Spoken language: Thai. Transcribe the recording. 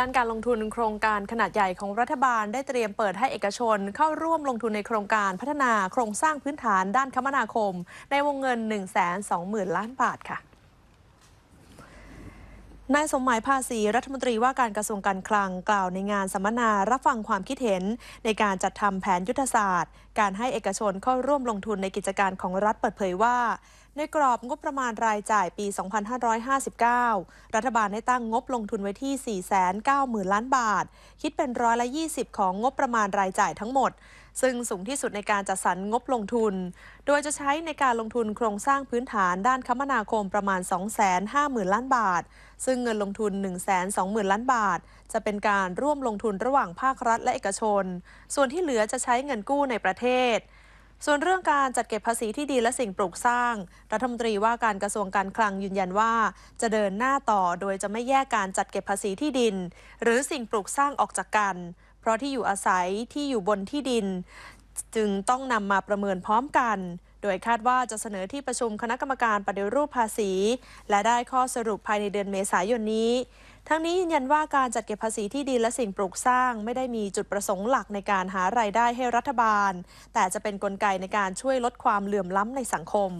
ด้านการลงทุนโครงการขนาดใหญ่ของรัฐบาลได้เตรียมเปิดให้เอกชน เข้าร่วมลงทุนในโครงการพัฒนาโครงสร้างพื้นฐานด้านคมนาคม ในวงเงิน 1 2 0 0 0 0 ล้านบาทค่ะนายสมหมายภาษีรัฐมนตรีว่าการกระทรวงการคลังกล่าวในงานสัมมนารับฟังความคิดเห็น ในการจัดทำแผนยุทธศาสตร์ การให้เอกชนเข้าร่วมลงทุนในกิจการของรัฐเปิดเผยว่าในกรอบงบประมาณรายจ่ายปี 2559 รัฐบาลได้ตั้งงบลงทุนไว้ที่ 490,000 ล้านบาท คิดเป็นร้อยละ 20 ของงบประมาณรายจ่ายทั้งหมด ซึ่งสูงที่สุดในการจัดสรรงบลงทุน โดยจะใช้ในการลงทุนโครงสร้างพื้นฐานด้านคมนาคมประมาณ 250,000 ล้านบาท ซึ่งเงินลงทุน 120,000 ล้านบาท จะเป็นการร่วมลงทุนระหว่างภาครัฐและเอกชน ส่วนที่เหลือจะใช้เงินกู้ในประเทศ ส่วนเรื่องการจัดเก็บภาษีที่ดีและสิ่งปลูกสร้าง รัฐมนตรีว่าการกระทรวงการคลังยืนยันว่า จะเดินหน้าต่อโดยจะไม่แยกการจัดเก็บภาษีที่ดิน หรือสิ่งปลูกสร้างออกจากกัน เพราะที่อยู่อาศัยที่อยู่บนที่ดิน จึงต้องนำมาประเมินพร้อมกัน โดยคาดว่าจะเสนอที่ประชุมคณะกรรมการปฏิรูปภาษี และได้ข้อสรุปภายในเดือนเมษายนนี้ ทั้งนี้ยืนยันว่าการจัดเก็บภาษีที่ดินและสิ่งปลูกสร้าง ไม่ได้มีจุดประสงค์หลักในการหารายได้ให้รัฐบาล แต่จะเป็นนกลไกในการช่วยลดความเหลื่อมล้ำในสังคม